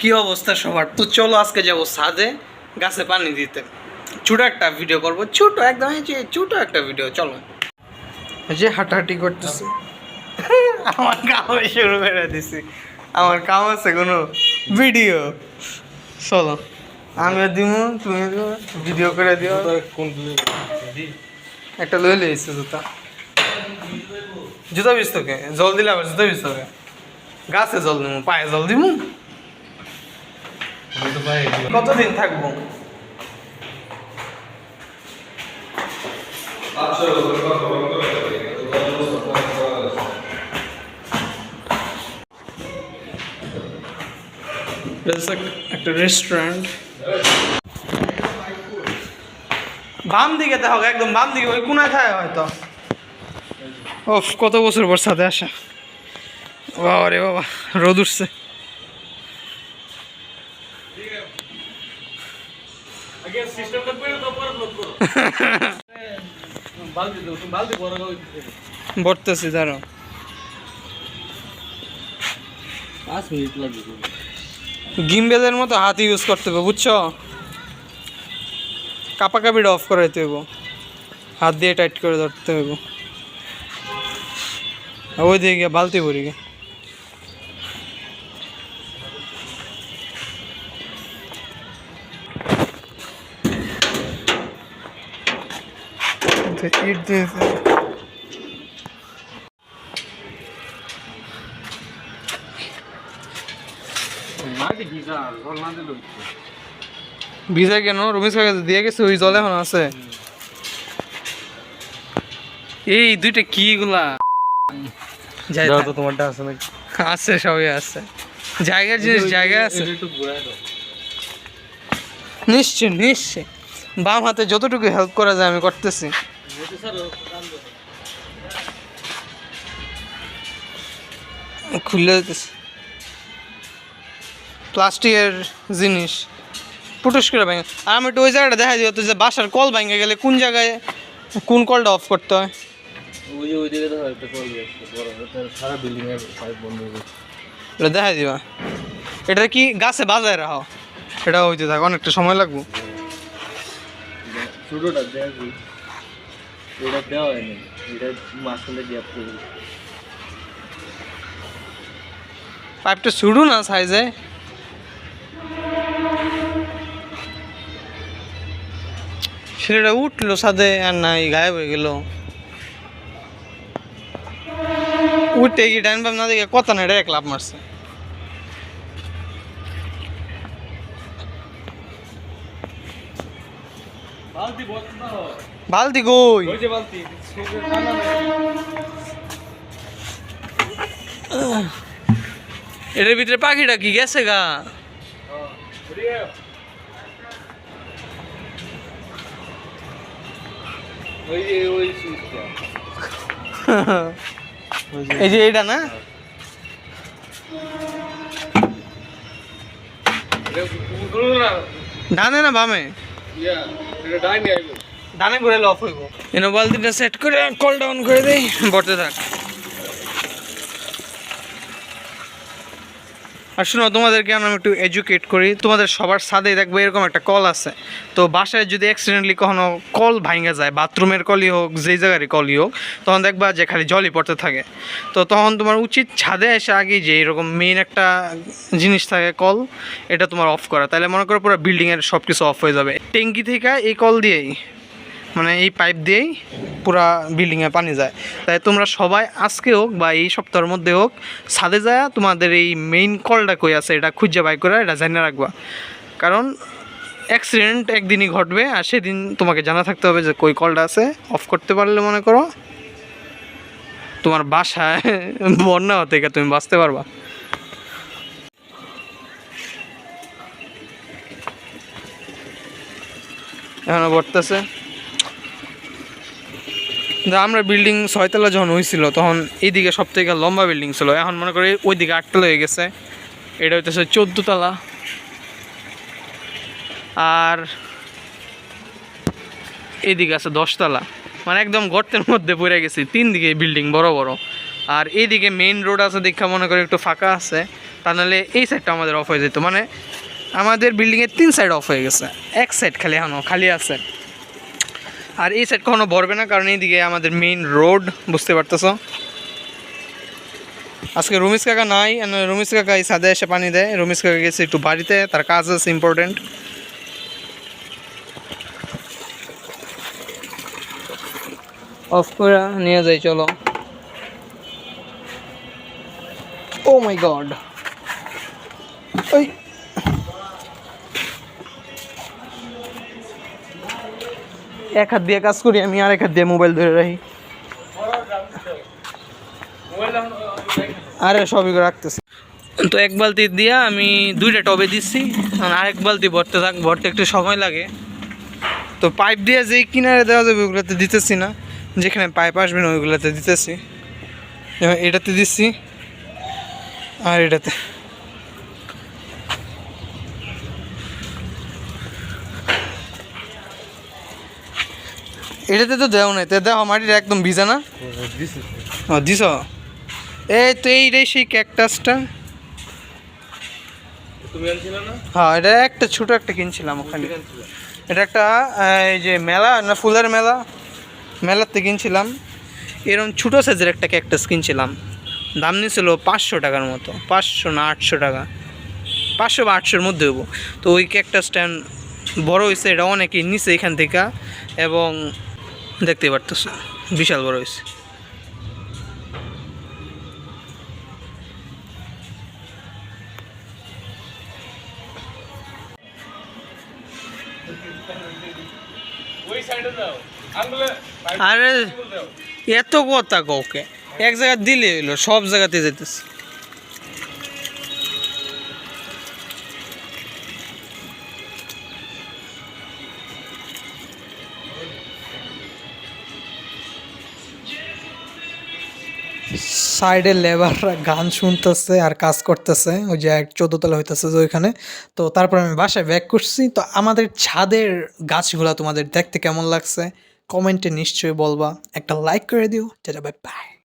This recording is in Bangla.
কি অবস্থা সবার? তো চলো আজকে যাব ছাদে গাছে পানি দিতে। ছোট একটা ভিডিও করব ছোট একদম যে ছোট একটা ভিডিও চলো। যে হাঁটাহাঁটি করতেছি। আমার কাম শুরু করে দিছি। আমার কাম আছে কোনো ভিডিও চলো। আমিও দিব তুমি ভিডিও করে দিও। একটা লই লইছে জুতা। জুতা বিছ তোকে জল দিলে আবার জুতা বিছ তোকে গাছে জল দিমু পায়ে জল দিমু। কতদিন থাকব? একটা রেস্টুরেন্ট বাম দিকে দেখো একদম বাম দিকে ওই কোনায় থাকে হয়তো। ওফ কত বছর পর সাথে আসা। বাবা রে বাবা রোদ উঠছে। পাঁচ মিনিট গিম্বেলের মতো হাত ইউজ করতে হবে বুঝছ? কাপা কাপিটা অফ করাইতে হইব। হাত দিয়ে টাইট করে ধরতে হইব। ওই দিকে গিয়ে বালতি ভরি গে ইট দিয়েছে ভিজা কেন? রমেশ কাকা দিয়ে গেছে ওই জল এখন আছে। এই দুইটা কি গুলা তো তোমারটা আছে নাকি? আছে সবই আছে। জায়গার জিনিস জায়গা আছে। নিশ্চয় নিশ্চয়। বাম হাতে যতটুকু হেল্প করা যায় আমি করতেছি। খুলে প্লাস্টিকের জিনিস। পুটুস করে ভেঙে আর আমি একটু ওই জায়গাটা দেখা দিও তো যে বাসার কল ভেঙে গেলে কোন জায়গায় কোন কলটা অফ করতে হয়? ওই ওই দিকে কল গেছে বড় তার সারা বিল্ডিং এর পাইপ বন্ধ এটা দেখা দিবা। এটা কি গাছে বাজায় রাখো? এটা হইতে থাক অনেকটা সময় লাগবে। ছোটটা দেখ। এটা দেওয়া হয়নি। এটা মাঝখানে গ্যাপ করে পাইপটা ছুড়ু না সাইজে ছেলেটা উঠল সাথে আর নাই গায়েব হয়ে গেল। উঠে কি ডাইন বাম না দেখে কত না এটা লাভ মারছে। বালতি বলতে না বালতি কই? ওই যে বালতি এটার ভিতরে পাখিটা কি গেছে গা? এই যে এইটা না? এটা না? ডানে না বামে। ডাইনি আইবো। ডানে ঘুরে অফ হইব। এনে বালতিটা সেট করে কল ডাউন করে দেই, বটে থাক। আর শোনো, তোমাদেরকে আমি একটু এডুকেট করি। তোমাদের সবার সাথে দেখবে এরকম একটা কল আছে। তো বাসায় যদি অ্যাক্সিডেন্টলি কখনো কল ভাঙা যায় বাথরুমের কলই হোক, যেই জায়গারই কলই হোক, তখন দেখবা যে খালি জলই পড়তে থাকে। তো তখন তোমার উচিত ছাদে এসে আগে যে এরকম মেইন একটা জিনিস থাকে কল এটা তোমার অফ করা। তাহলে মনে করো পুরো বিল্ডিংয়ের সব কিছু অফ হয়ে যাবে। ট্যাঙ্কি থেকে এই কল দিয়েই মানে এই পাইপ দিয়েই পুরা বিল্ডিংয়ে পানি যায়। তাই তোমরা সবাই আজকে হোক বা এই সপ্তাহের মধ্যে হোক, ছাদে যায় তোমাদের এই মেইন কলটা কই আছে এটা খুঁজে বাই করে, এটা জানিয়ে রাখবা। কারণ অ্যাক্সিডেন্ট একদিনই ঘটবে আর সেদিন তোমাকে জানা থাকতে হবে যে কই কলটা আছে। অফ করতে পারলে মনে করো, তোমার বাসায় বন্যা থেকে তুমি বাঁচতে পারবা। এখনও বর্তাছে আমরা বিল্ডিং ছয়তলা যখন হয়েছিল তখন এইদিকে সব থেকে লম্বা বিল্ডিং ছিল। এখন মনে করি ওইদিকে আটতলা হয়ে গেছে। এটা হইতেছে চোদ্দোতলা। আর এইদিকে আছে দশতলা। মানে একদম গর্তের মধ্যে পড়ে গেছি। তিন দিকে বিল্ডিং বড় বড়। আর এইদিকে মেইন রোড আছে দেখা মনে করি একটু ফাঁকা আছে। তা নাহলে এই সাইডটা আমাদের অফ হয়ে যেত। মানে আমাদের বিল্ডিংয়ের তিন সাইড অফ হয়ে গেছে। এক সাইড খালি এখনও খালি আছে। আর এই সাইড কখনো ভরবে না, কারণ এইদিকে আমাদের মেইন রোড বুঝতে পারতেছো? আজকে রুমিস কাকা নাই রুমিস কাকা এই সাদে এসে পানি দেয়। রুমিস কাকা গেছে একটু বাড়িতে, তার কাজ আছে ইম্পর্টেন্ট অফ করে নিয়ে যাই, চলো। ও মাই গড ওই এক হাত দিয়ে কাজ করি, আমি আর এক হাত দিয়ে মোবাইল ধরে রাখি। আরে, সবই রাখতেছি। তো এক বালতি দিয়া আমি দুইটা টবে দিচ্ছি আর আরেক বালতি ভরতে থাক ভরতে একটু সময় লাগে। তো পাইপ দিয়ে যেই কিনারে দেওয়া যাবে, ওগুলোতে দিতেছি না। যেখানে পাইপ আসবে না, ওইগুলোতে দিতেছি। এটাতে দিচ্ছি আর এটাতে। এটাতে তো দেওয়া নাই তে দেওয়া মাটিটা একদম ভিজা না? ও দিছ? এই তো এইটাই সেই ক্যাকটাসটা। হ্যাঁ এটা একটা ছোট একটা কিনছিলাম ওখানে। এটা একটা এই যে মেলা না ফুলের মেলা? মেলাতে কিনছিলাম। এরকম ছোটো সাইজের একটা ক্যাকটাস কিনছিলাম। দাম নিয়েছিল পাঁচশো টাকার মতো পাঁচশো না আটশো টাকা। পাঁচশো বা আটশোর মধ্যে হব তো ওই ক্যাকটাসটা বড় হয়েছে এটা অনেকেই নিচে এখান থেকে। এবং দেখতে পারতেছ। বিশাল বড় হয়েছে আরে, এত কথা কাউকে এক জায়গা দিলে হইল, সব জায়গাতে যেতেছে সাইডে লেবাররা গান শুনতেছে আর কাজ করতেছে, ওই যে এক চোদ্দতলা হইতেছে যে ওইখানে। তো তারপর আমি বাসায় ব্যাক করছি। তো আমাদের ছাদের গাছগুলো তোমাদের দেখতে কেমন লাগছে? কমেন্টে নিশ্চয়ই বলবা। একটা লাইক করে দিও। যেটা বাই বাই